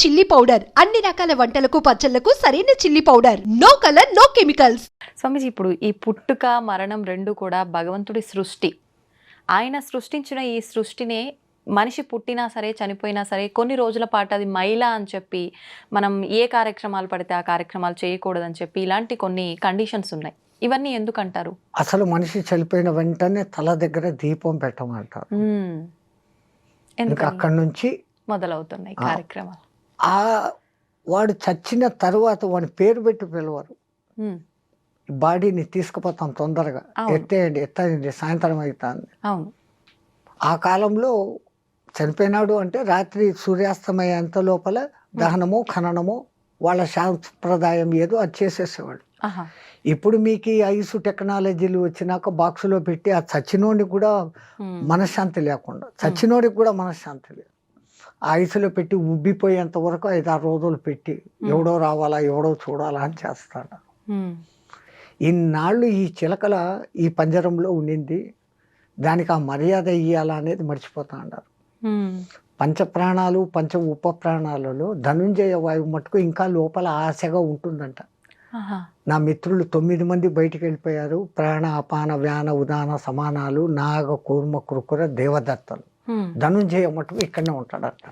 Chilli powder. అన్ని రకాల వంటలకు పచ్చళ్ళకు సరైన chilli powder. No colour no chemicals. Swamiji ఇప్పుడు ఈ పుట్టుక మరణం రెండు కూడా భగవంతుడి సృష్టి. ఆయన సృష్టించిన ఈ సృష్టినే మనిషి పుట్టినా సరే చనిపోయినా సరే కొన్ని రోజుల పాటు అది మైల అని చెప్పి మనం ఏ కార్యక్రమాలు పడితే ఆ కార్యక్రమాలు చేయకూడదని చెప్పి ఇలాంటి కొన్ని కండిషన్స్ ఉన్నాయి. ఇవన్నీ ఎందుకంటారు? అసలు మనిషి చనిపోయిన వెంటనే తల దగ్గర దీపం పెట్టమంటారు. ఇంకా ఎందుకని? అక్కడి నుంచి మొదలవుతున్నాయి. కార్యక్రమాలు. ఆ వాడు చచ్చిన తర్వాత వాడి పేరు పెట్టి పిలవరు. బాడీని తీసుకుపోతాం తొందరగా. ఎత్తేయండి ఎత్తేయండి సాయంత్రం అవుతుంది. ఆ కాలంలో చనిపోయినాడు అంటే రాత్రి సూర్యాస్తమయ్యేంత లోపల? దహనము ఖననము వాళ్ళ సాంప్రదాయం ఏదో అది చేసేసేవాడు. ఇప్పుడు మీకు ఈ ఐసు టెక్నాలజీలు వచ్చినాక బాక్సులో పెట్టి ఆ చచ్చినోడికి కూడా. మనశ్శాంతి లేకుండా చచ్చినోడికి కూడా మనశ్శాంతి లేదు. ఐసులో పెట్టి ఉబ్బిపోయేంత వరకు ఐదు ఆరు రోజులు పెట్టి ఎవడో రావాలా ఎవడో చూడాలా అని చేస్తాడు. ఇన్నాళ్ళు ఈ చిలకల ఈ పంజరంలో ఉండింది. దానికి ఆ మర్యాద ఇయ్యాలా అనేది మర్చిపోతా అన్నారు మ్మ్. పంచప్రాణాలు పంచ ఉప ప్రాణాలలో ధనుంజయ వాయువు మటుకు ఇంకా లోపల ఆశగా ఉంటుందంట. నా మిత్రులు తొమ్మిది మంది బయటికి వెళ్ళిపోయారు. ప్రాణ అపాన వ్యాన ఉదాన సమానాలు నాగ కూర్మ కృకుర దేవదత్తలు. ధనుంజయ మటుకు ఇక్కడనే ఉంటాడంట.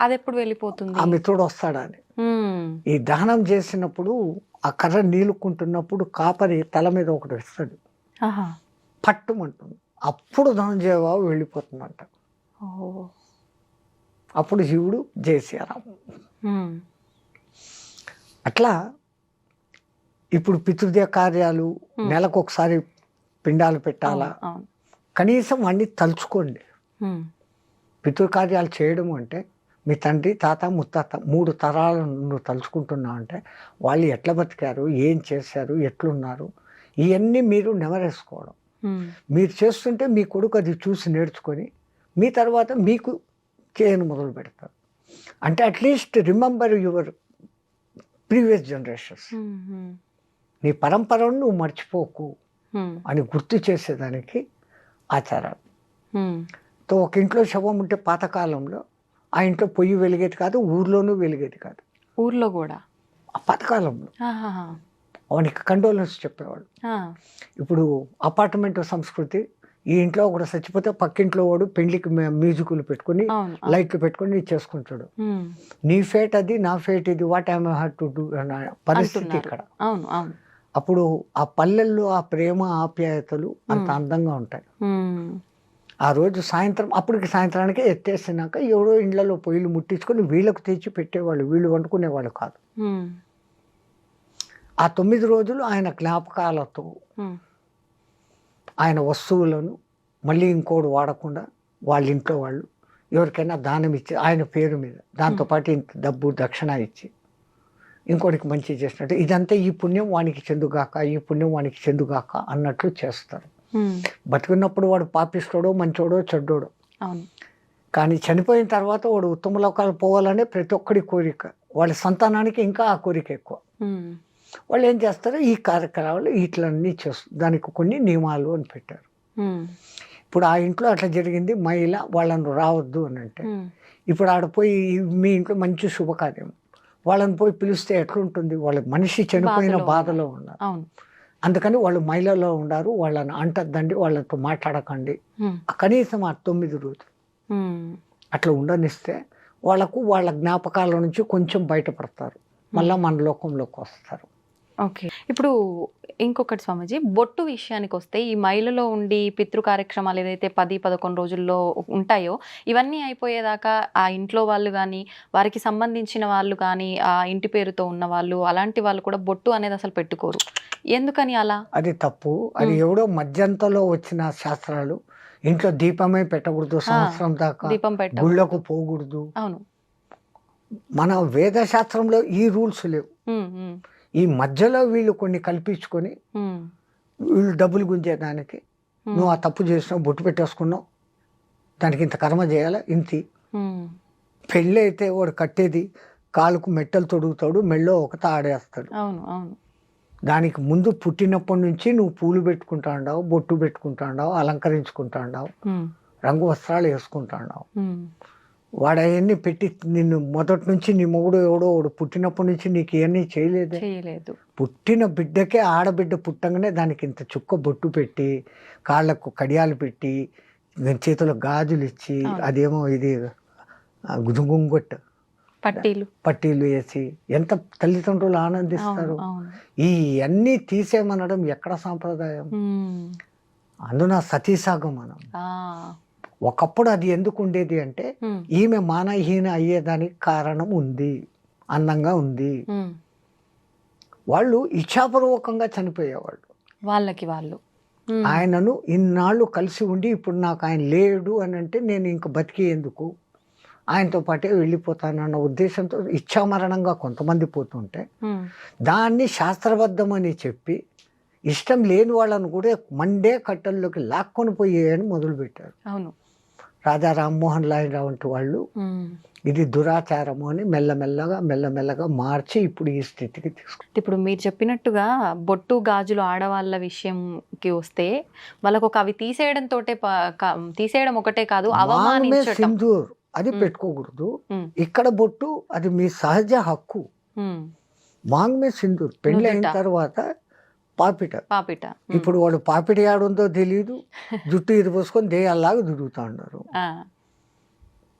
అది ఎప్పుడు వెళ్ళిపోతుంది? ఆ మిత్రుడు వస్తాడని. ఈ దహనం చేసినప్పుడు ఆ కర్ర నీలుకుంటున్నప్పుడు కాపరి తల మీద ఒకటి ఇస్తాడు పట్టుమంటుంది. అప్పుడు ధనుంజయ బాబు వెళ్ళిపోతుందంట. అప్పుడు శివుడు మ్మ్. అట్లా ఇప్పుడు పితృదేవ కార్యాలు నెలకు ఒకసారి పిండాలు పెట్టాలా? కనీసం వాడిని తలుచుకోండి. పితృకార్యాలు చేయడం అంటే మీ తండ్రి తాత ముత్తాత మూడు తరాలను నువ్వు తలుచుకుంటున్నావు అంటే వాళ్ళు ఎట్లా బతికారు ఏం చేశారు ఎట్లున్నారు ఇవన్నీ మీరు నెమరేసుకోవడం. మీరు చేస్తుంటే మీ కొడుకు అది చూసి నేర్చుకొని మీ తర్వాత మీకు చేయను మొదలు పెడతారు అంటే at least remember your previous generations. నీ పరంపరను నువ్వు మర్చిపోకు. అని గుర్తు చేసేదానికి ఆచారాలు. తో ఒక ఇంట్లో శవం ఉంటే పాతకాలంలో ఆ ఇంట్లో పొయ్యి వెలిగేది కాదు ఊర్లోనూ వెలిగేది కాదు ఊర్లో కూడా ఆ పాతకాలంలో ఆహాహా. వానికి కండోలెన్స్ చెప్పేవాడు. ఇప్పుడు అపార్ట్మెంట్ సంస్కృతి ఈ ఇంట్లో ఒకడు చచ్చిపోతే పక్కింట్లో వాడు పెళ్ళికి మ్యూ- మ్యూజిక్లు పెట్టుకుని. లైట్లు పెట్టుకుని చేసుకుంటాడు. నీ ఫేట్ అది నా ఫేట్ ఇది what I had to do పరిస్థితి. ఇక్కడ అవును అవును అప్పుడు ఆ పల్లెల్లో ఆ ప్రేమ ఆప్యాయతలు అంత అందంగా ఉంటాయి. ఆ రోజు సాయంత్రం అప్పటికి సాయంత్రానికి ఎత్తేసినాక ఎవరో ఇళ్ళలో పొయ్యిలు ముట్టించుకొని వీళ్ళకు తెచ్చి పెట్టేవాళ్ళు వీళ్ళు వండుకునేవాళ్ళు కాదు. ఆ తొమ్మిది రోజులు ఆయన జ్ఞాపకాలతో. ఆయన వస్తువులను మళ్ళీ ఇంకోడు వాడకుండా వాళ్ళ ఇంట్లో వాళ్ళు ఎవరికైనా దానం ఇచ్చి ఆయన పేరు మీద దాంతోపాటు ఇంత డబ్బు దక్షిణ ఇచ్చి ఇంకోటికి మంచి చేసినట్టు. ఇదంతా ఈ పుణ్యం వానికి చెందుగాక ఈ పుణ్యం వానికి చెందుగాక అన్నట్లు చేస్తారు. బతుకున్నప్పుడు వాడు పాపిస్తాడో మంచోడో చెడ్డోడో. కానీ చనిపోయిన తర్వాత వాడు ఉత్తమ లోకాలు పోవాలనే ప్రతి ఒక్కడి కోరిక. వాళ్ళ సంతానానికి ఇంకా ఆ కోరిక ఎక్కువ. వాళ్ళు ఏం చేస్తారు? ఈ కార్యక్రమాలు ఇట్లన్నీ చేస్తారు దానికి కొన్ని నియమాలు అని పెట్టారు. ఇప్పుడు ఆ ఇంట్లో అట్లా జరిగింది మహిళ వాళ్ళను రావద్దు అని అంటే. ఇప్పుడు ఆడ పోయి మీ ఇంట్లో మంచి శుభకార్యం. వాళ్ళని పోయి పిలిస్తే ఎట్లుంటుంది? వాళ్ళ మనిషి చనిపోయిన బాధలో ఉన్నారు. అందుకని వాళ్ళు మహిళలో ఉన్నారు. వాళ్ళని అంటద్దండి వాళ్ళతో మాట్లాడకండి. కనీసం ఆ తొమ్మిది రోజులు. అట్లా ఉండనిస్తే వాళ్ళకు వాళ్ళ జ్ఞాపకాల నుంచి కొంచెం బయటపడతారు. మళ్ళీ మన లోకంలోకి వస్తారు. ఓకే. ఇప్పుడు ఇంకొకటి స్వామీజీ బొట్టు విషయానికి వస్తే ఈ మైలలో ఉండి పితృ కార్యక్రమాలు ఏదైతే పది పదకొండు రోజుల్లో ఉంటాయో ఇవన్నీ అయిపోయేదాకా ఆ ఇంట్లో వాళ్ళు కానీ వారికి సంబంధించిన వాళ్ళు కానీ ఆ ఇంటి పేరుతో ఉన్న వాళ్ళు అలాంటి వాళ్ళు కూడా బొట్టు అనేది అసలు పెట్టుకోరు. ఎందుకని అలా? అది తప్పు. అది ఎవడో మధ్యంతలో వచ్చిన శాస్త్రాలు. ఇంట్లో దీపమే పెట్టకూడదు సంవత్సరం దాకా దీపం పెట్ట గుళ్ళకు పోకూడదు. అవును. మన వేద శాస్త్రంలో ఈ రూల్స్ లేవు. ఈ మధ్యలో వీళ్ళు కొన్ని కల్పించుకొని వీళ్ళు డబ్బులు గుంజేదానికి నువ్వు ఆ తప్పు చేసినావు బొట్టు పెట్టేసుకున్నావు దానికి ఇంత కర్మ చేయాలా? ఇంతి. పెళ్ళి అయితే వాడు కట్టేది కాలుకు మెట్టలు తొడుగుతాడు మెళ్ళో ఒకత ఆడేస్తాడు. దానికి ముందు పుట్టినప్పటి నుంచి నువ్వు పూలు పెట్టుకుంటా ఉండవు బొట్టు పెట్టుకుంటా ఉండవు అలంకరించుకుంటా ఉండవు ఉమ్, రంగు వస్త్రాలు వేసుకుంటా ఉండవు. ఉమ్, వాడు అవన్నీ పెట్టి నిన్ను మొదటి నుంచి నీ మొగుడు ఎవడో వాడు పుట్టినప్పటి నుంచి నీకు ఇవన్నీ చేయలేదే? చేయలేదు. పుట్టిన బిడ్డకే ఆడబిడ్డ పుట్టంగానే దానికి ఇంత చుక్క బొట్టు పెట్టి కాళ్ళకు కడియాలు పెట్టి చేతిలో గాజులు ఇచ్చి. అదేమో ఇది గుదుగుంగొట్ట పట్టీలు. పట్టీలు వేసి ఎంత తల్లిదండ్రులు ఆనందిస్తారు? ఈ అన్నీ తీసేమనడం ఎక్కడ సాంప్రదాయం. అందున సతీసాగం మనం. ఒకప్పుడు అది ఎందుకు ఉండేది అంటే. ఈమె మానహీన అయ్యేదానికి కారణం ఉంది అందంగా ఉంది. వాళ్ళు ఇచ్ఛాపూర్వకంగా చనిపోయేవాళ్ళు వాళ్ళకి వాళ్ళు. ఆయనను ఇన్నాళ్ళు కలిసి ఉండి ఇప్పుడు నాకు ఆయన లేడు అని అంటే నేను ఇంక బతికేందుకు ఆయనతో పాటే వెళ్ళిపోతానన్న ఉద్దేశంతో ఇచ్ఛామరణంగా కొంతమంది పోతుంటే. దాన్ని శాస్త్రబద్ధమని చెప్పి ఇష్టం లేని వాళ్ళను కూడా మండే కట్టల్లోకి లాక్కొని పోయేయని మొదలుపెట్టారు అవును రాజా రామ్మోహన్ రావు వంటి వాళ్ళు. ఇది దురాచారము అని మెల్లమెల్లగా మెల్లమెల్లగా మార్చి ఇప్పుడు ఈ స్థితికి తీసుకు ఇప్పుడు మీరు చెప్పినట్టుగా బొట్టు గాజులు ఆడవాళ్ళ విషయంకి వస్తే వాళ్ళకు ఒక అవి తీసేయడం తోటే తీసేయడం ఒకటే కాదు సింధూర్ అది. పెట్టుకోకూడదు. ఇక్కడ బొట్టు అది మీ సహజ హక్కు. మాంగమే సింధూర్ పెళ్ళి అయిన. తర్వాత పాపిట పాపిట. ఇప్పుడు వాడు పాపిట ఆడుందో తెలియదు జుట్టు ఇరిపోసుకొని దేయాల్లాగా తిరుగుతా ఉన్నారు.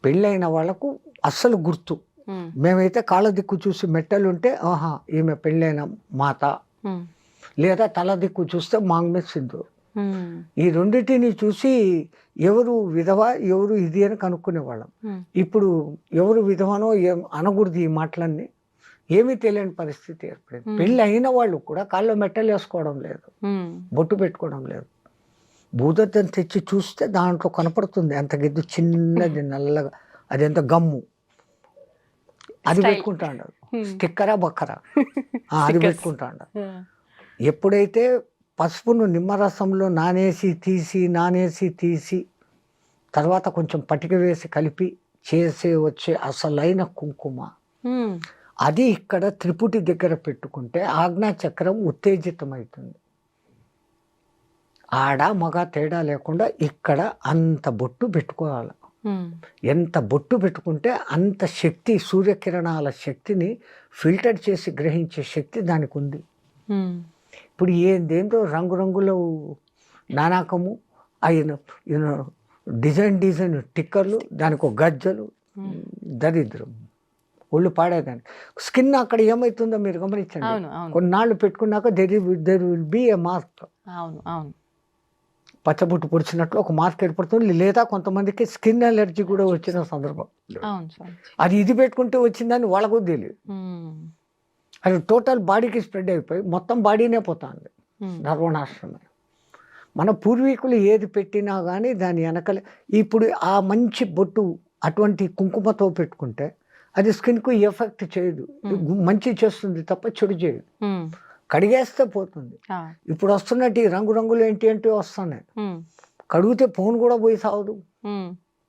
పెళ్ళైన వాళ్ళకు అస్సలు గుర్తు. మేమైతే కాళ్ళ దిక్కు చూసి మెట్టలు ఉంటే ఆహా ఈమె పెళ్ళైన మాత. లేదా తల దిక్కు చూస్తే మాంగమే ఉమ్. ఈ రెండింటిని చూసి ఎవరు విధవ ఎవరు ఇది అని కనుక్కునేవాళ్ళం. ఇప్పుడు ఎవరు విధవనో ఏం అనకూడదు ఈ మాటలన్నీ ఏమీ తెలియని పరిస్థితి ఏర్పడింది. పెళ్ళి అయిన వాళ్ళు కూడా కాళ్ళు మెట్టలు వేసుకోవడం లేదు. బొట్టు పెట్టుకోవడం లేదు భూదత్తం తెచ్చి చూస్తే దాంట్లో కనపడుతుంది అంత గిద్దు చిన్నది నల్లగా అది ఎంత గమ్ము అది. పెట్టుకుంటా ఉమ్. స్టిక్కరా బక్కరా అది. పెట్టుకుంటా ఉండరు ఆ. ఎప్పుడైతే పసుపును నిమ్మరసంలో నానేసి తీసి నానేసి తీసి తర్వాత కొంచెం పటిక వేసి కలిపి చేసే వచ్చే అసలైన కుంకుమ. అది ఇక్కడ త్రిపుటి దగ్గర పెట్టుకుంటే ఆజ్ఞా చక్రం ఉత్తేజితమవుతుంది ఆడ మగ తేడా లేకుండా ఇక్కడ అంత బొట్టు పెట్టుకోవాలి. ఎంత బొట్టు పెట్టుకుంటే అంత శక్తి సూర్యకిరణాల శక్తిని ఫిల్టర్ చేసి గ్రహించే శక్తి దానికి ఉంది. ఇప్పుడు ఏందేందో రంగురంగుల నానాకము అయిన డిజైన్ డిజైన్ టిక్కర్లు దానికి ఒక గజ్జలు. దరిద్రం ఒళ్ళు పాడేదాన్ని. స్కిన్ అక్కడ ఏమవుతుందో మీరు గమనించండి. కొన్నాళ్ళు పెట్టుకున్నాక there there will be a mark అవును అవును. పచ్చబొట్టు పొడిచినట్లు ఒక మార్క్ ఏర్పడుతుంది. లేదా కొంతమందికి స్కిన్ అలర్జీ కూడా వచ్చిన సందర్భం. అది ఇది పెట్టుకుంటే వచ్చిందని వాళ్ళకు తెలియదు. అది టోటల్ బాడీకి స్ప్రెడ్ అయిపోయి మొత్తం బాడీనే పోతుంది. సర్వనాశనమే మన పూర్వీకులు ఏది పెట్టినా కానీ దాని వెనకలే. ఇప్పుడు ఆ మంచి బొట్టు అటువంటి కుంకుమతో పెట్టుకుంటే అది స్కిన్కు ఎఫెక్ట్ చేయదు. మంచి చేస్తుంది తప్ప చెడు చేయదు. కడిగేస్తే పోతుంది. ఇప్పుడు వస్తున్నట్టు ఈ రంగురంగులు ఏంటి ఏంటి వస్తున్నాయి. కడిగితే ఫోన్ కూడా పోయి సావదు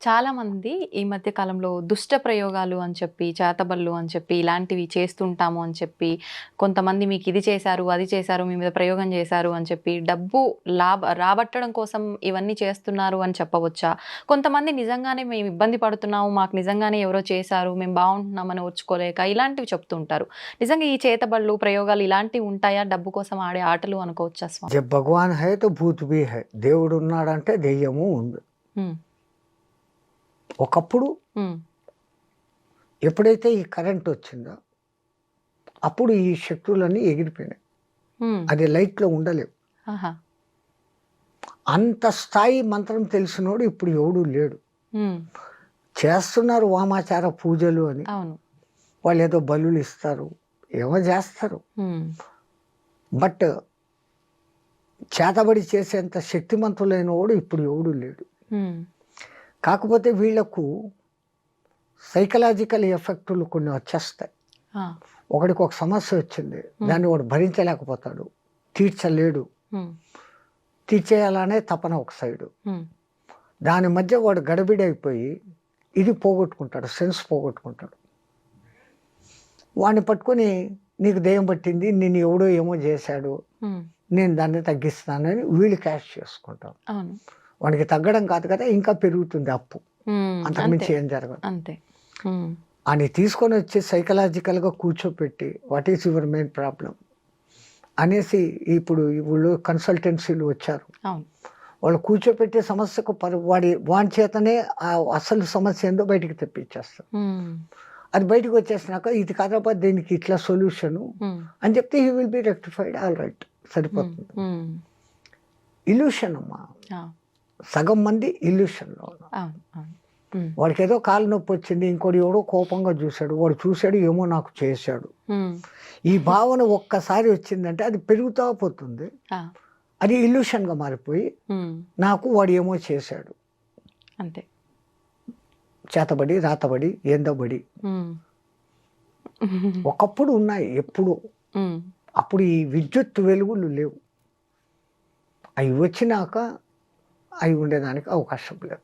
ఉమ్. చాలా మంది ఈ మధ్య కాలంలో దుష్ట ప్రయోగాలు అని చెప్పి చేతబళ్ళు అని చెప్పి ఇలాంటివి చేస్తుంటాము అని చెప్పి కొంతమంది మీకు ఇది చేశారు అది చేశారు మీ మీద ప్రయోగం చేశారు అని చెప్పి డబ్బు లాభ రాబట్టడం కోసం ఇవన్నీ చేస్తున్నారు అని చెప్పవచ్చా? కొంతమంది నిజంగానే మేము ఇబ్బంది పడుతున్నాము మాకు నిజంగానే ఎవరో చేశారు మేము బాగుంటున్నామని ఓర్చుకోలేక ఇలాంటివి చెప్తుంటారు. నిజంగా ఈ చేతబళ్ళు ప్రయోగాలు ఇలాంటివి ఉంటాయా? డబ్బు కోసం ఆడే ఆటలు అనుకోవచ్చా భగవాన్ హై తో భూత్ హై దేవుడు ఉన్నాడంటే దెయ్యము ఉంది. ఒకప్పుడు. ఎప్పుడైతే ఈ కరెంట్ వచ్చిందో అప్పుడు ఈ శక్తులన్నీ ఎగిరిపోయినాయి. అది లైట్లో ఉండలేవు. అంత స్థాయి మంత్రం తెలిసినోడు ఇప్పుడు ఎవడు లేడు. చేస్తున్నారు వామాచార పూజలు అని వాళ్ళు ఏదో బలులు ఇస్తారు ఏమో చేస్తారు. బట్ చేతబడి చేసేంత శక్తిమంతులైన వాడు ఇప్పుడు ఎవడు లేడు. కాకపోతే వీళ్ళకు సైకలాజికల్ ఎఫెక్టులు కొన్ని వచ్చేస్తాయి. ఒకడికి ఒక సమస్య వచ్చింది దాన్ని వాడు భరించలేకపోతాడు తీర్చలేడు. తీర్చేయాలనే తపన ఒక సైడు. దాని మధ్య వాడు గడబిడైపోయి ఇది పోగొట్టుకుంటాడు సెన్స్ పోగొట్టుకుంటాడు వాడిని పట్టుకొని నీకు దెయ్యం పట్టింది నేను ఎవడో ఏమో చేశాడు. నేను దాన్ని తగ్గిస్తానని వీళ్ళు క్యాష్ చేసుకుంటాం అవును వాడికి తగ్గడం కాదు కదా ఇంకా పెరుగుతుంది అప్పు. అంతకుమించి అంతే. ఏం జరగదు. అంతే. అని తీసుకొని వచ్చి సైకలాజికల్గా కూర్చోపెట్టి what is your main problem అనేసి ఇప్పుడు వీళ్ళు కన్సల్టెన్సీలు వచ్చారు. వాళ్ళు కూర్చోపెట్టే సమస్యకు పరి వాడి వాడి చేతనే ఆ అసలు సమస్య ఏందో బయటికి తెప్పించేస్తారు. అది బయటకు వచ్చేసినాక ఇది కాదప్ప దీనికి ఇట్లా సొల్యూషను అని చెప్తే he will be rectified all right సరిపోతుంది. ఇల్యూషన్ అమ్మా. సగం మంది ఇల్యూషన్లో వాడికి ఏదో కాలు నొప్పి వచ్చింది ఇంకోటి ఎవడో కోపంగా చూశాడు వాడు చూశాడు ఏమో నాకు చేశాడు. ఈ భావన ఒక్కసారి వచ్చిందంటే అది పెరుగుతా పోతుంది. అది ఇల్యూషన్గా మారిపోయి నాకు వాడు ఏమో చేశాడు. అంతే. చేతబడి రాతబడి ఏందబడి. ఒకప్పుడు ఉన్నాయి ఎప్పుడు. అప్పుడు ఈ విద్యుత్ వెలుగులు లేవు. అవి వచ్చినాక అవి ఉండేదానికి అవకాశం లేదు.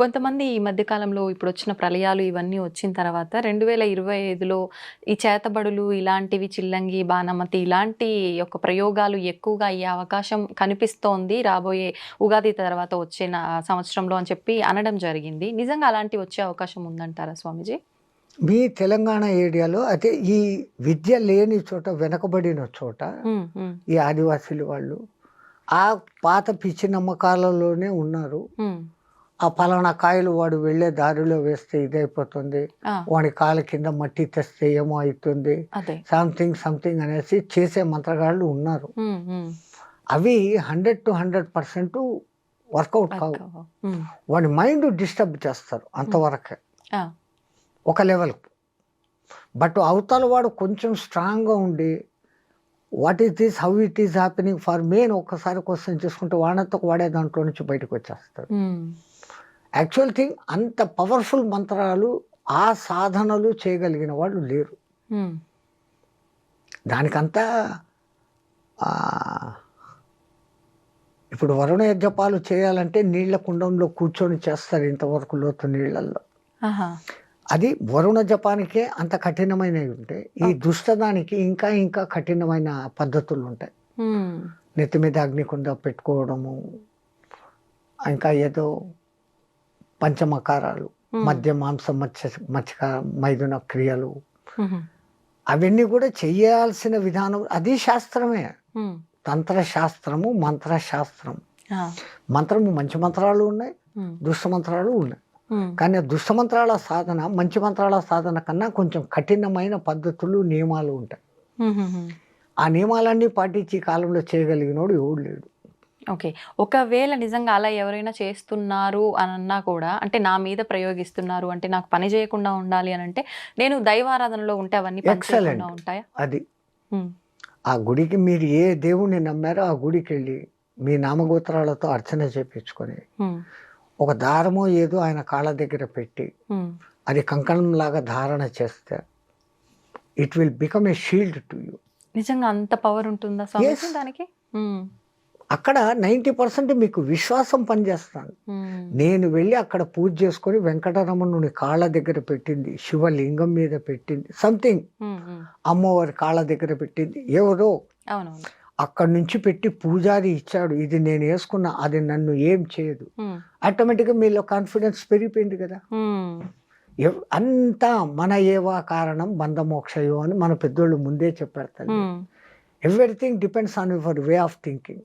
కొంతమంది ఈ మధ్య కాలంలో ఇప్పుడు వచ్చిన ప్రళయాలు ఇవన్నీ వచ్చిన తర్వాత రెండు వేల ఇరవై ఐదులో ఈ చేతబడులు ఇలాంటివి చిల్లంగి బాణమతి ఇలాంటి యొక్క ప్రయోగాలు ఎక్కువగా అయ్యే అవకాశం కనిపిస్తోంది. రాబోయే ఉగాది తర్వాత వచ్చే సంవత్సరంలో అని చెప్పి అనడం జరిగింది. నిజంగా అలాంటివి వచ్చే అవకాశం ఉందంటారా స్వామీజీ? మీ తెలంగాణ ఏరియాలో అయితే ఈ విద్య లేని చోట వెనకబడిన చోట ఈ ఆదివాసీలు వాళ్ళు ఆ పాత పిచ్చి నమ్మకాలలోనే ఉన్నారు. ఆ పలానా కాయలు వాడు వెళ్ళే దారిలో వేస్తే ఇదైపోతుంది. వాడి కాళ్ళ కింద మట్టి తెస్తే ఏమో అవుతుంది సంథింగ్ సంథింగ్ అనేసి చేసే మంత్రగాళ్ళు ఉన్నారు. అవి hundred to hundred percent work out కావు. వాడి మైండ్ డిస్టర్బ్ చేస్తారు అంతవరకే ఒక లెవెల్ బట్ అవతల వాడు కొంచెం స్ట్రాంగ్గా ఉండి what is this how it is happening for main ఒక్కసారి క్వశ్చన్ చేసుకుంటే వాడంతో వాడే దాంట్లో నుంచి బయటకు వచ్చేస్తాడు. యాక్చువల్ థింగ్ అంత పవర్ఫుల్ మంత్రాలు ఆ సాధనలు చేయగలిగిన వాళ్ళు లేరు. ఉమ్, దానికంతా ఇప్పుడు వరుణ జపాలు చేయాలంటే నీళ్ళ కుండంలో కూర్చొని చేస్తారు ఇంతవరకు లోతు నీళ్ళల్లో అది వరుణ జపానికే అంత కఠినమైనవి ఉంటాయి ఈ దుష్టదానికి ఇంకా ఇంకా కఠినమైన పద్ధతులు ఉంటాయి. నెత్తి మీద అగ్నికుండ పెట్టుకోవడము ఇంకా ఏదో పంచమకారాలు మద్య మాంసం మత్స్య మత్స్యక మైదున క్రియలు. అవన్నీ కూడా చెయ్యాల్సిన విధానం అది శాస్త్రమే. ఉమ్, తంత్ర శాస్త్రము మంత్ర శాస్త్రం ఆ, మంత్రము మంచి మంత్రాలు ఉన్నాయి దుష్ట మంత్రాలు ఉన్నాయి. కానీ ఆ దుష్ట మంత్రాల సాధన మంచి మంత్రాల సాధన కన్నా కొంచెం కఠినమైన పద్ధతులు నియమాలు ఉంటాయి. ఆ నియమాలన్నీ పాటించి కాలంలో చేయగలిగినోడు ఎవడు లేడు. ఓకే. ఒకవేళ నిజంగా అలా ఎవరైనా చేస్తున్నారు అని అన్నా కూడా అంటే నా మీద ప్రయోగిస్తున్నారు అంటే నాకు పని చేయకుండా ఉండాలి అని అంటే నేను దైవారాధనలో ఉంటే అవన్నీ ఉంటాయా? అది. ఆ గుడికి మీరు ఏ దేవుణ్ణి నమ్మారో ఆ గుడికి వెళ్ళి మీ నామగోత్రాలతో అర్చన చేపించుకొని ఒక దారమో ఏదో ఆయన కాళ్ళ దగ్గర పెట్టి ఉమ్, అది కంకణం లాగా ధారణ చేస్తే it will become a shield to you నిజంగా అంత పవర్ ఉంటుందా. దానికి? ఉమ్, అక్కడ నైంటీ పర్సెంట్ మీకు విశ్వాసం పనిచేస్తాను ఉమ్, నేను వెళ్ళి అక్కడ పూజ చేసుకొని వెంకటరమణుని కాళ్ళ దగ్గర పెట్టింది శివలింగం మీద పెట్టింది సంథింగ్. అమ్మవారి కాళ్ళ దగ్గర పెట్టింది ఎవరో అక్కడి నుంచి పెట్టి పూజారి ఇచ్చాడు. ఇది నేను వేసుకున్నా అది నన్ను ఏం చేయదు. ఆటోమేటిక్గా మీలో కాన్ఫిడెన్స్ పెరిగిపోయింది కదా. అంతా మన ఏవా కారణం బంధమోక్షయో అని మన పెద్దోళ్ళు ముందే చెప్పారు తల్లి. Everything depends on your way of thinking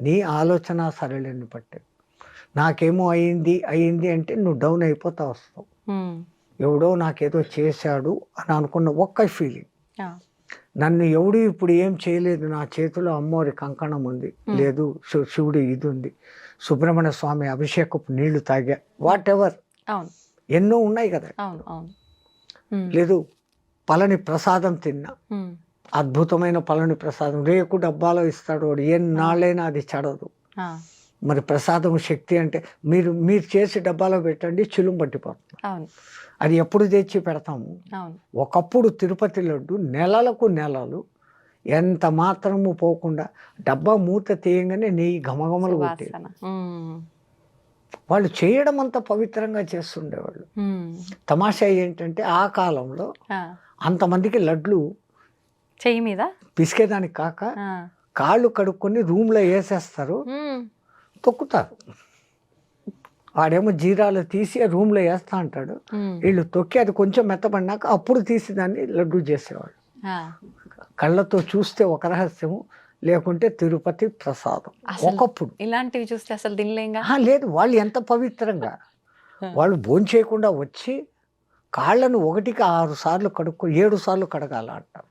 నీ ఆలోచన సరళిని బట్టి. నాకేమో అయింది అయింది అంటే నువ్వు డౌన్ అయిపోతా వస్తావు. ఎవడో నాకేదో చేశాడు అని అనుకున్న ఒక్క ఫీలింగ్ నన్ను ఎవడు ఇప్పుడు ఏం చేయలేదు. నా చేతిలో అమ్మవారి కంకణం ఉంది. లేదు శివ- శివుడు ఇది ఉంది. సుబ్రహ్మణ్య స్వామి అభిషేకపు నీళ్ళు తాగా. వాట్ ఎవర్ ఎన్నో ఉన్నాయి కదా. లేదు పళని ప్రసాదం తిన్నా. అద్భుతమైన పళని ప్రసాదం. రేకు డబ్బాలో ఇస్తాడు వాడు. ఎన్నాళ్ళైనా అది చెడదు మరి ప్రసాదం శక్తి అంటే మీరు మీరు చేసి డబ్బాలో పెట్టండి చిలుం పట్టిపోతుంది. అది ఎప్పుడు తెచ్చి పెడతాము? ఒకప్పుడు తిరుపతి లడ్డు నెలలకు నెలలు ఎంత మాత్రము పోకుండా డబ్బా మూత తీయంగానే నెయ్యి ఘమఘమలు కొట్టేది. వాసన ఉమ్, వాళ్ళు చేయడం అంత పవిత్రంగా చేస్తుండేవాళ్ళు. తమాషా ఏంటంటే ఆ కాలంలో అంతమందికి లడ్లు చెయ్యి మీద? పిసికేదానికి కాక కాళ్ళు కడుక్కొని రూమ్లో వేసేస్తారు. తొక్కుతారు. వాడేమో జీరాలు తీసి రూమ్లో వేస్తా అంటాడు. వీళ్ళు తొక్కి అది కొంచెం మెత్తపడినాక అప్పుడు తీసి దాన్ని లడ్డు చేసేవాడు. కళ్ళతో చూస్తే ఒక రహస్యము లేకుంటే తిరుపతి ప్రసాదం ఒకప్పుడు ఇలాంటివి చూస్తే అసలు తినలేంగా లేదు వాళ్ళు ఎంత పవిత్రంగా వాళ్ళు భోంచేయకుండా వచ్చి కాళ్ళను ఒకటికి ఆరు సార్లు కడుక్కో ఏడు సార్లు కడగాల అంటారు.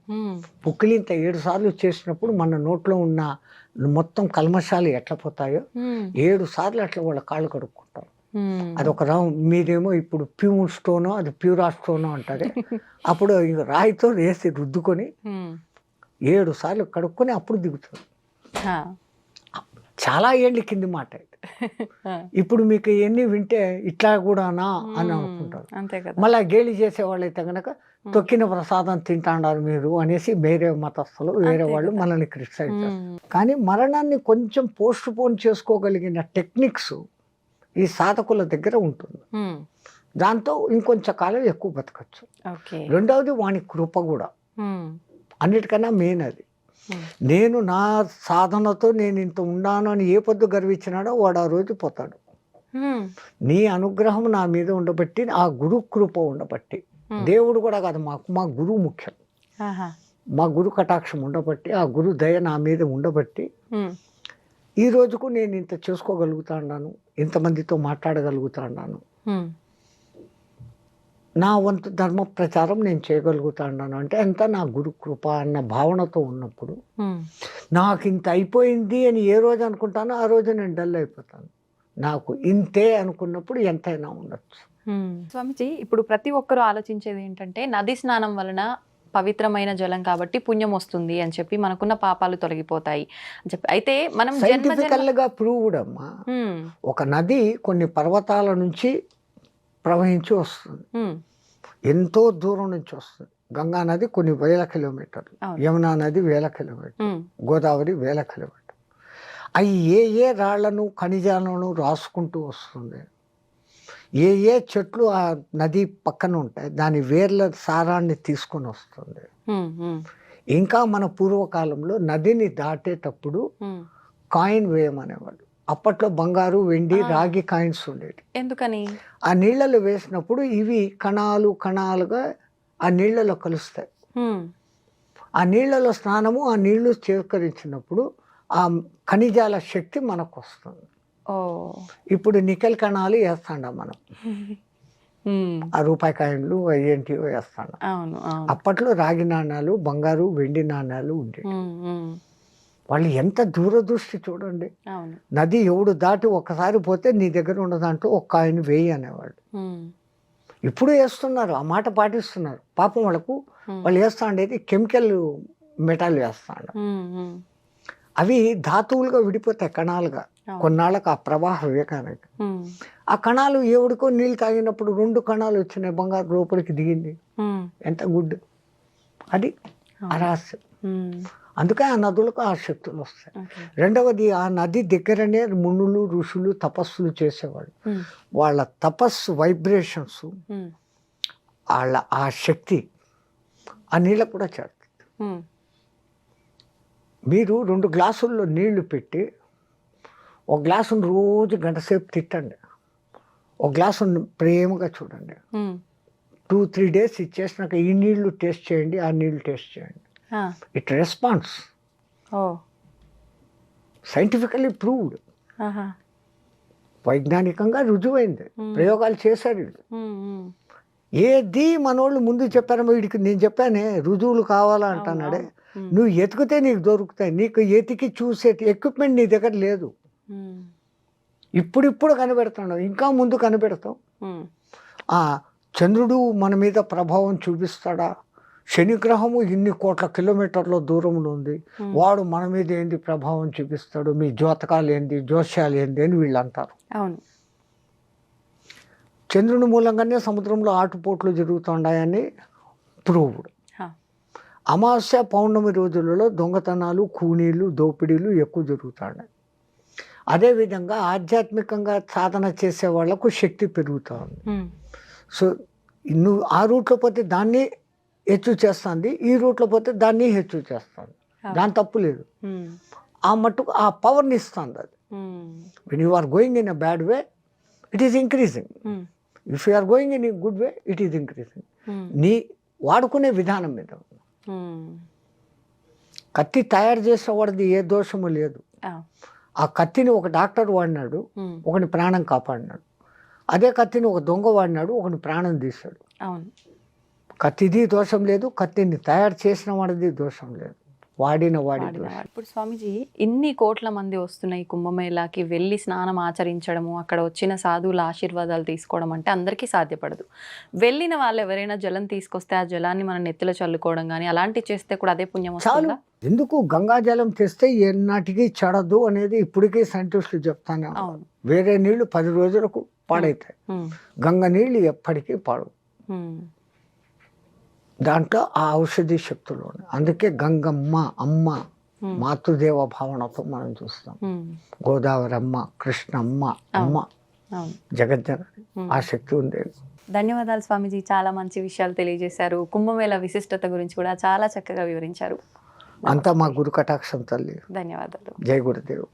పుక్కిలింత ఏడు సార్లు చేసినప్పుడు మన నోట్లో ఉన్న మొత్తం కల్మషాలు ఎట్లా పోతాయో. ఏడు సార్లు అట్లా వాళ్ళ కాళ్ళు కడుక్కుంటారు. అదొక రా మీరేమో ఇప్పుడు ప్యూర్ స్టోనో అది ప్యూరా స్టోనో అంటారే అప్పుడు రాయితో వేసి రుద్దుకొని. ఏడు సార్లు కడుక్కొని అప్పుడు దిగుతుంది. చాలా ఏళ్ళ కింది మాట ఇది. ఇప్పుడు మీకు ఎన్ని వింటే ఇట్లా కూడానా అని అనుకుంటారు మళ్ళా గేలి చేసే వాళ్ళైతే కనుక తొక్కిన ప్రసాదం తింటాడారు మీరు అనేసి వేరే మతస్థులు వేరే వాళ్ళు. మనల్ని క్రిటిసైజ్ చేస్తారు. కానీ మరణాన్ని కొంచెం పోస్ట్ పోన్ చేసుకోగలిగిన టెక్నిక్స్ ఈ సాధకుల దగ్గర ఉంటుంది. దాంతో ఇంకొంచెం కాలం ఎక్కువ బతకచ్చు రెండవది వాని కృప కూడా. అన్నిటికన్నా మెయిన్ అది. నేను నా సాధనతో నేను ఇంత ఉన్నాను అని ఏ పొద్దు గర్వించినాడో వాడు ఆ రోజు పోతాడు. నీ అనుగ్రహం నా మీద ఉండబట్టి ఆ గురు కృప ఉండబట్టి. దేవుడు కూడా కాదు మాకు మా గురువు ముఖ్యం. మా గురు కటాక్షం ఉండబట్టి ఆ గురు దయ నా మీద ఉండబట్టి. ఈ రోజుకు నేను ఇంత చేసుకోగలుగుతా ఉన్నాను ఇంతమందితో మాట్లాడగలుగుతా ఉన్నాను. నా వంతు ధర్మ ప్రచారం నేను చేయగలుగుతా ఉన్నాను అంటే అంతా నా గురు కృప అన్న భావనతో ఉన్నప్పుడు. నాకు ఇంత అయిపోయింది అని ఏ రోజు అనుకుంటానో ఆ రోజు నేను డల్ అయిపోతాను నాకు ఇంతే అనుకున్నప్పుడు ఎంతైనా ఉండొచ్చు. స్వామిజీ ఇప్పుడు ప్రతి ఒక్కరూ ఆలోచించేది ఏంటంటే నది స్నానం వలన పవిత్రమైన జలం కాబట్టి పుణ్యం వస్తుంది అని చెప్పి మనకున్న పాపాలు తొలగిపోతాయి అని చెప్పి అయితే మనం జన్మ జన్మ సైంటిఫికల్గా ప్రూవ్డ్ అమ్మా. ఒక నది కొన్ని పర్వతాల నుంచి ప్రవహించి వస్తుంది. ఎంతో దూరం నుంచి వస్తుంది గంగా నది కొన్ని వేల కిలోమీటర్లు. యమునా నది వేల కిలోమీటర్లు. గోదావరి వేల కిలోమీటర్లు అవి ఏ ఏ రాళ్ళను ఖనిజాలను రాసుకుంటూ వస్తుంది ఏ ఏ చెట్లు ఆ నది పక్కన ఉంటాయి దాని వేర్ల సారాన్ని తీసుకొని వస్తుంది. ఇంకా మన పూర్వకాలంలో నదిని దాటేటప్పుడు. కాయిన్ వేయమనేవాళ్ళు అప్పట్లో బంగారు వెండి. రాగి కాయిన్స్ ఉండేవి ఎందుకని ఆ నీళ్ళలో వేసినప్పుడు ఇవి కణాలు కణాలుగా ఆ నీళ్ళలో కలుస్తాయి. ఆ నీళ్ళలో స్నానము ఆ నీళ్ళు చేకరించినప్పుడు ఆ ఖనిజాల శక్తి మనకు వస్తుంది ఇప్పుడు నికెల్ కణాలు వేస్తాండ మనం. ఆ రూపాయి కాయిన్లు ఏంటివో వేస్తాండ అప్పట్లో రాగి నాణ్యాలు బంగారు వెండి నాణ్యాలు ఉండేవి. ఉమ్. వాళ్ళు ఎంత దూరదృష్టి చూడండి నది ఎవడు దాటి ఒక్కసారి పోతే నీ దగ్గర ఉన్న దాంట్లో ఒక్క ఆయన వేయి అనేవాళ్ళు ఉమ్. ఇప్పుడు వేస్తున్నారు ఆ మాట పాటిస్తున్నారు పాపం వాళ్ళకు. వాళ్ళు వేస్తా ఉండేది కెమికల్ మెటాల్ వేస్తాడు. అవి ధాతువులుగా విడిపోతాయి కణాలుగా. కొన్నాళ్ళకు ఆ ప్రవాహ ఉమ్. ఆ కణాలు ఎవడికో నీళ్ళు తాగినప్పుడు రెండు కణాలు వచ్చినాయి బంగారు లోపలికి దిగింది. ఎంత గుడ్ అది ఉమ్. అందుకే ఆ నదులకు ఆ శక్తులు వస్తాయి. రెండవది ఆ నది దగ్గరనే మునులు ఋషులు తపస్సులు చేసేవాళ్ళు. వాళ్ళ తపస్సు వైబ్రేషన్స్. వాళ్ళ ఆ శక్తి ఆ నీళ్ళకు కూడా చేరుతుంది. మీరు రెండు గ్లాసుల్లో నీళ్ళు పెట్టి ఒక గ్లాసును రోజు గంటసేపు తిట్టండి ఒక గ్లాసును ప్రేమగా చూడండి. టూ త్రీ డేస్ ఇచ్చేసినాక ఈ నీళ్ళు టేస్ట్ చేయండి ఆ నీళ్ళు టేస్ట్ చేయండి. It response oh scientifically proved. వైజ్ఞానికంగా రుజువైంది. ప్రయోగాలు చేశారు వీళ్ళు. ఏది మనోళ్ళు ముందు చెప్పారో వీడికి నేను చెప్పానే రుజువులు కావాలా అంటున్నాడే. నువ్వు ఎతికితే నీకు దొరుకుతాయి. నీకు ఎతికి చూసే ఎక్విప్మెంట్ నీ దగ్గర లేదు. ఇప్పుడిప్పుడు కనిపెడుతున్నావు. ఇంకా ముందు కనిపెడతాం చంద్రుడు మన మీద ప్రభావం చూపిస్తాడా? శనిగ్రహము ఇన్ని కోట్ల కిలోమీటర్ల దూరంలో ఉంది. వాడు మన మీద ఏంది ప్రభావం చూపిస్తాడు? మీ జ్యోతకాలు ఏంది? జోస్యాలు ఏంది? అని వీళ్ళు అంటారు అవును. చంద్రుని మూలంగానే సముద్రంలో ఆటుపోట్లు జరుగుతున్నాయని ప్రూవ్డ్. హా. అమావాస్య పౌర్ణమి రోజులలో దొంగతనాలు కూనీలు దోపిడీలు ఎక్కువ జరుగుతున్నాయి అదేవిధంగా ఆధ్యాత్మికంగా సాధన చేసే వాళ్ళకు శక్తి పెరుగుతూ ఉంది. సో నువ్వు ఆ రూట్లో పోతే దాన్ని హెచ్చు చేస్తుంది ఈ రూట్లో పోతే దాన్ని హెచ్చు చేస్తుంది దాని తప్పు లేదు. ఆ మట్టుకు ఆ పవర్ని ఇస్తుంది అది. When you are going in a bad way it is increasing if you are going in good way it is increasing నీ వాడుకునే విధానం మీద. కత్తి తయారు చేసేవాడిది ఏ దోషము లేదు. ఆ, కత్తిని ఒక డాక్టర్ వాడినాడు ఒకని ప్రాణం కాపాడినాడు. అదే కత్తిని ఒక దొంగ వాడినాడు ఒకని ప్రాణం తీశాడు. కత్తిది దోషం లేదు కత్తిని తయారు చేసిన వాడిది దోషం లేదు. వాడిన వాడి. ఇప్పుడు స్వామీజీ ఇన్ని కోట్ల మంది వస్తున్నాయి కుంభమేళాకి వెళ్ళి స్నానం ఆచరించడము అక్కడ వచ్చిన సాధువుల ఆశీర్వాదాలు తీసుకోవడం అంటే అందరికీ సాధ్యపడదు. వెళ్ళిన వాళ్ళు ఎవరైనా జలం తీసుకొస్తే ఆ జలాన్ని మన నెత్తిలో చల్లుకోవడం కానీ అలాంటివి చేస్తే కూడా అదే పుణ్యం చాలు. వస్తుందా ఎందుకు గంగాజలం తెస్తే ఎన్నాటికి చెడదు అనేది ఇప్పటికీ సైంటిస్టులు చెప్తానే వేరే నీళ్ళు పది రోజులకు పాడైతాయి. గంగ నీళ్ళు ఎప్పటికీ పాడు దాంట్లో ఆ ఔషధి శక్తులు ఉన్నాయి. అందుకే గంగమ్మ అమ్మ మాతృదేవ భావనతో మనం చూస్తాం. గోదావరి అమ్మ కృష్ణమ్మ అమ్మ జగజ్జనని. ఆ శక్తి ఉంది. ధన్యవాదాలు స్వామీజీ. చాలా మంచి విషయాలు తెలియజేశారు. కుంభమేళ విశిష్టత గురించి కూడా చాలా చక్కగా వివరించారు. అంతా మా గురు కటాక్షం తల్లి. ధన్యవాదాలు. జై గురుదేవ్.